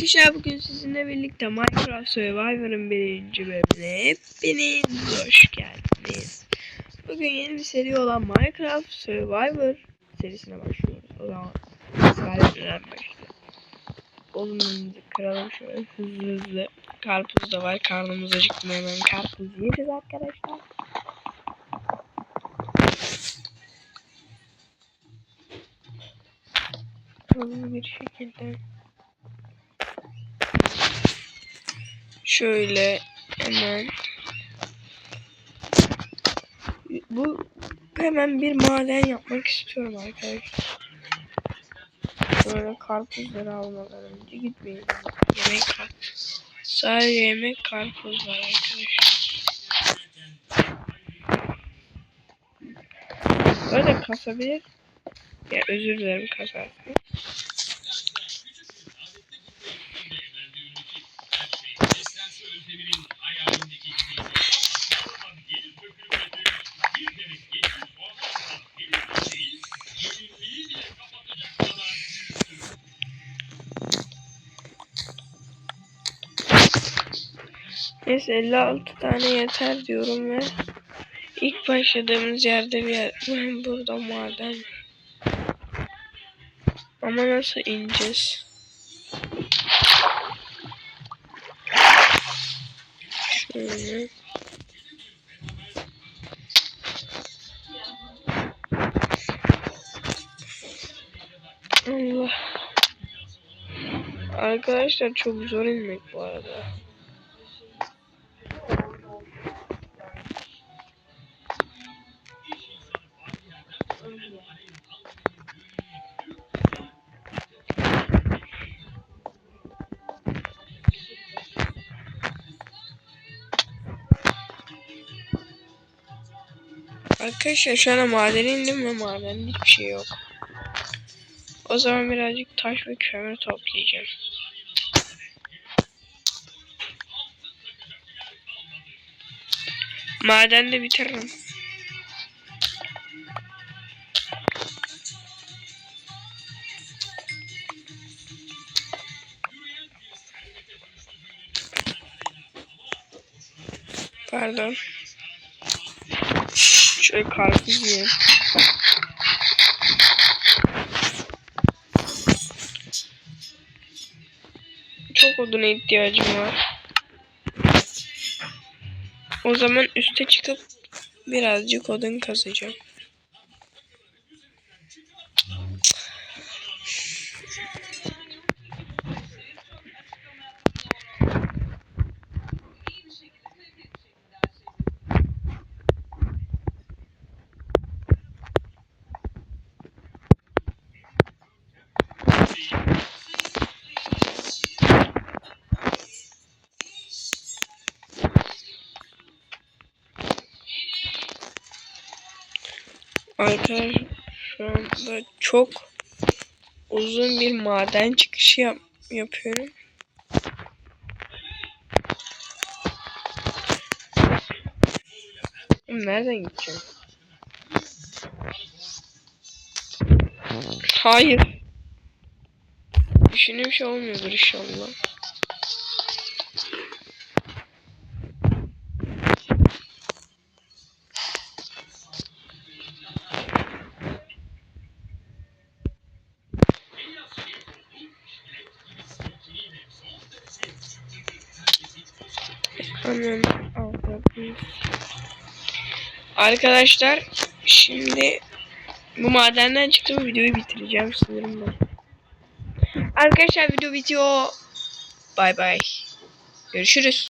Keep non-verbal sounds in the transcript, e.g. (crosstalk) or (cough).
Arkadaşlar bugün sizinle birlikte Minecraft Survivor'ın birinci bölümüne hepiniz hoş geldiniz. Bugün yeni bir seri olan Minecraft Survivor serisine başlıyoruz. O zaman iskeletlerden başlayalım. Odunumuzu kıralım şöyle hızlı hızlı. Karpuz da var. Karnımız acıktı hemen karpuz yeriz arkadaşlar. Hızlı bir şekilde Şöyle hemen bu hemen bir maden yapmak istiyorum arkadaşlar. Böyle karpuzları almadan önce gitmeyin. Yemek karpuz. Sadece yemek karpuz var arkadaşlar. Böyle kasabilir. Ya özür dilerim kasarsın. Neyse 56 tane yeter diyorum ve ilk başladığımız yerde bir yer (laughs) burada maden. Ama nasıl ineceğiz? Şöyle. Allah. Arkadaşlar çok zor inmek bu arada. Arkadaşlar şu an madene indim ve madende hiçbir şey yok. O zaman birazcık taş ve kömür toplayacağım. Madende bitiririm. Pardon. Şöyle karpuz yiyeyim. Çok oduna ihtiyacım var. O zaman üste çıkıp birazcık odun kazacağım. Arkadaşlar şu anda çok uzun bir maden çıkışı yap yapıyorum. Nereden gideceğim? Hayır. Düşündüğüm şey olmuyordur inşallah. Hemen. Arkadaşlar şimdi bu madenden çıktım videoyu bitireceğim sanırım ben. Arkadaşlar video bitiyor. Bay bay. Görüşürüz.